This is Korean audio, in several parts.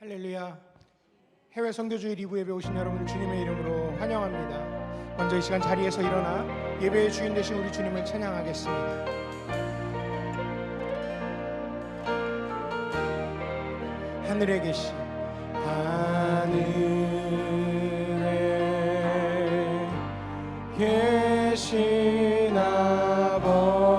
할렐루야. 해외 선교주의 리브 예배 오신 여러분 주님의 이름으로 환영합니다. 먼저 이 시간 자리에서 일어나 예배의 주인 되신 우리 주님을 찬양하겠습니다. 하늘에 계신 하늘에 계신 아버지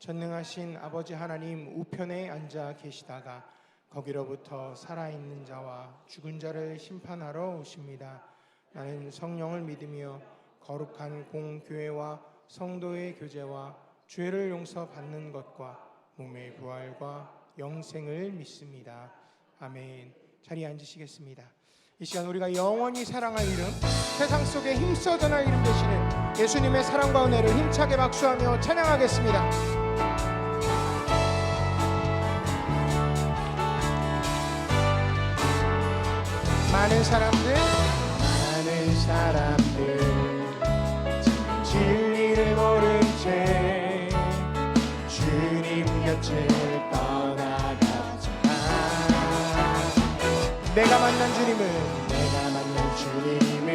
전능하신 아버지 하나님 우편에 앉아 계시다가 거기로부터 살아있는 자와 죽은 자를 심판하러 오십니다. 나는 성령을 믿으며 거룩한 공교회와 성도의 교제와 죄를 용서받는 것과 몸의 부활과 영생을 믿습니다. 아멘. 자리에 앉으시겠습니다. 이 시간 우리가 영원히 사랑할 이름, 세상 속에 힘써 전할 이름 되시는 예수님의 사랑과 은혜를 힘차게 박수하며 찬양하겠습니다. 많은 사람들, 많은 사람들. 진리를 모른 채 주님 곁을 떠나가잖아. 내가 만난 주님은 내가 만난 주님은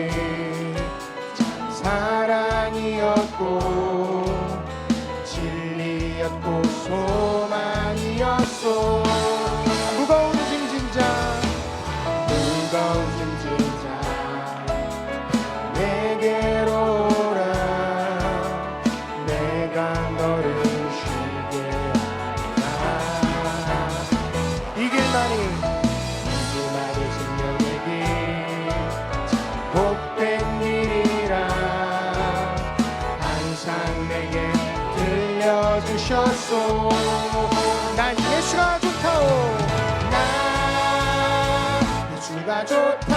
참 사랑이었고 진리였고 소망이었소 들려주셨소 난 예수가 좋다오. 난 예수가 좋다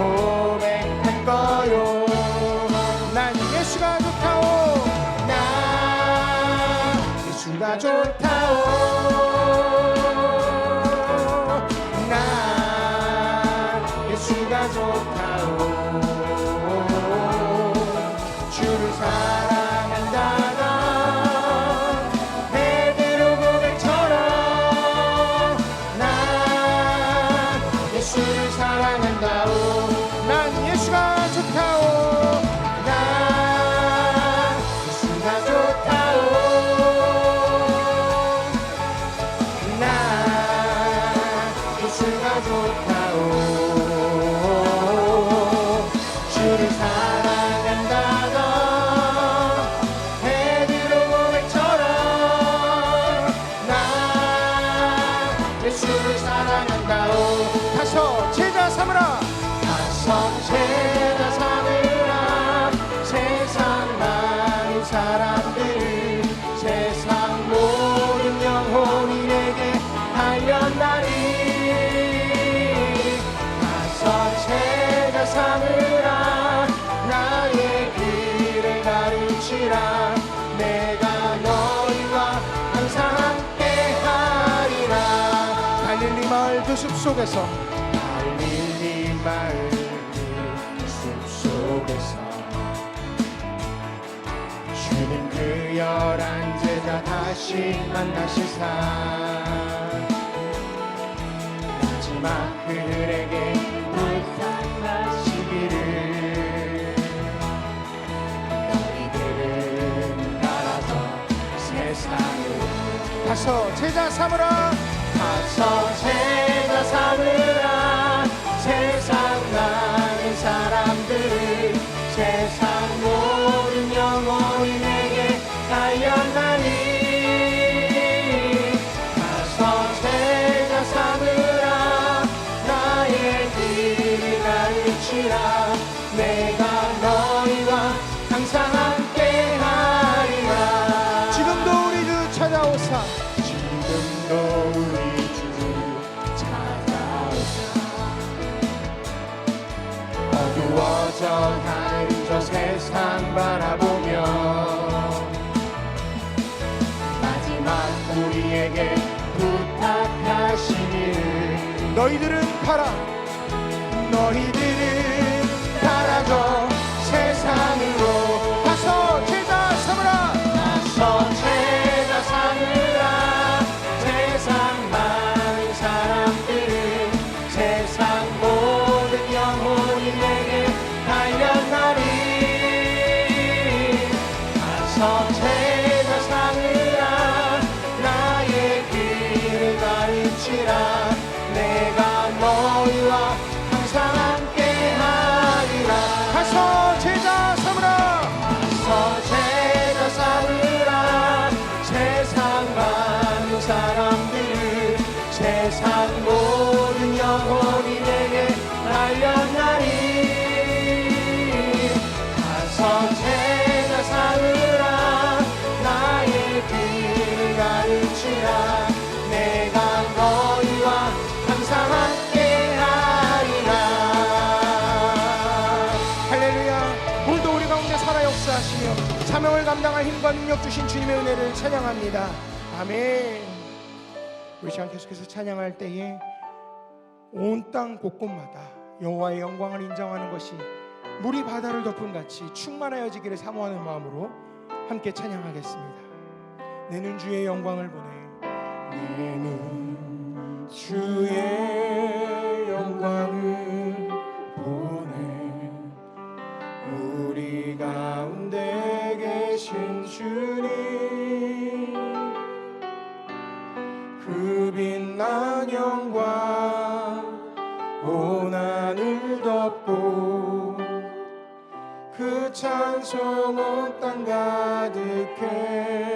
고백할 거요? 난 예수가 좋다오. 난 예수가 좋다오. 난 예수가 좋다오. 주를 사랑한다 나 베드로 고백처럼 난 예수를 사랑한다오 속에서. 마을 그 숲속에서. 주는 그 열한 제자 다시 만나시사 마지막 그들에게 부탁하시기를 너희들은 따라서 세상을 다섯 제자 삼으라. 다섯 제자 삼으라 세상 많은 사람들 세상 모든 영혼이 내게 달렸나니. 다섯 제자 삼으라 나의 길을 가르치라 너희들은 가라. 너희들은 힘과 능력 주신 주님의 은혜를 찬양합니다 아멘 우리 시간 계속해서 찬양할 때에 온 땅 곳곳마다 여호와의 영광을 인정하는 것이 물이 바다를 덮은 같이 충만하여지기를 사모하는 마음으로 함께 찬양하겠습니다. 내 눈 주의 영광을 보내. 내 눈 주의 영광을 보내. 우리 계신 주님 그 빛난 영광 온 하늘 덮고 그 찬송 온땅 가득해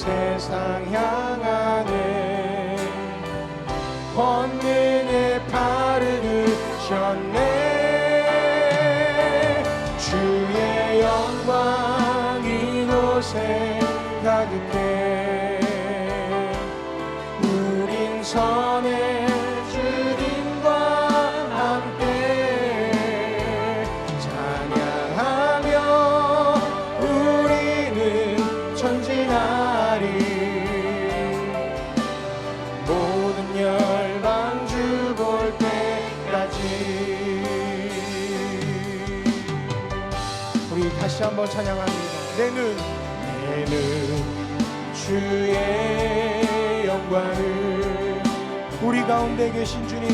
세상 향 다시 한번 찬양합니다. 내 눈, 내 눈, 주의 영광을 우리 가운데 계신 주님,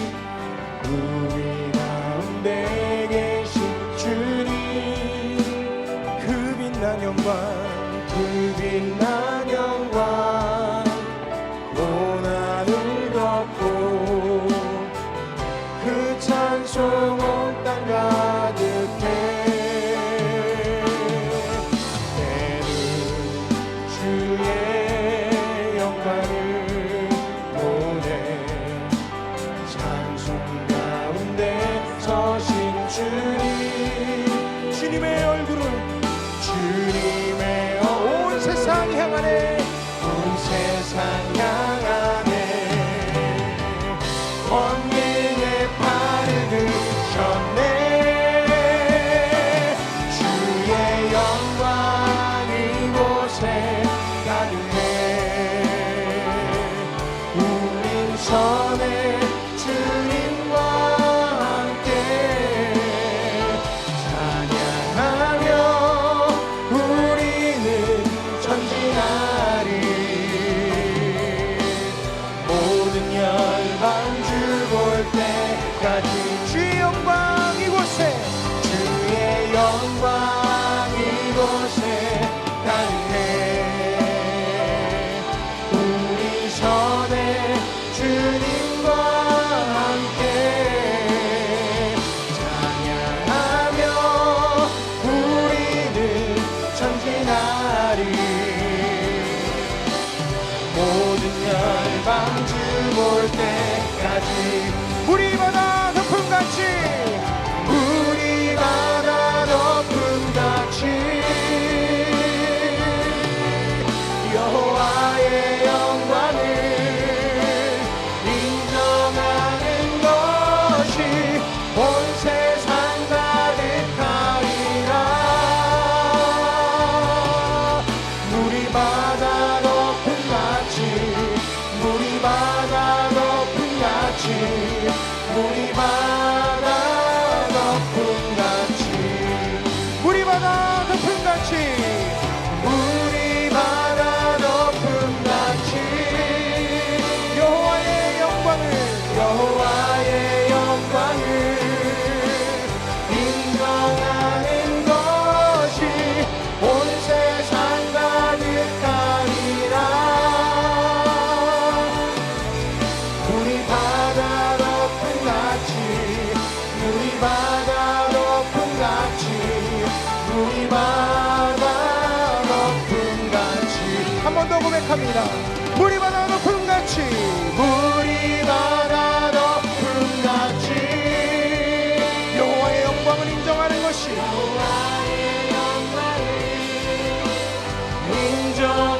우리 가운데 계신 주님, 그 빛난 영광. say 바다. 물이 바다 높음같이. 물이 바다 높음같이. 여호와의 영광을 인정하는 것이. 여호와의 영광을 인정.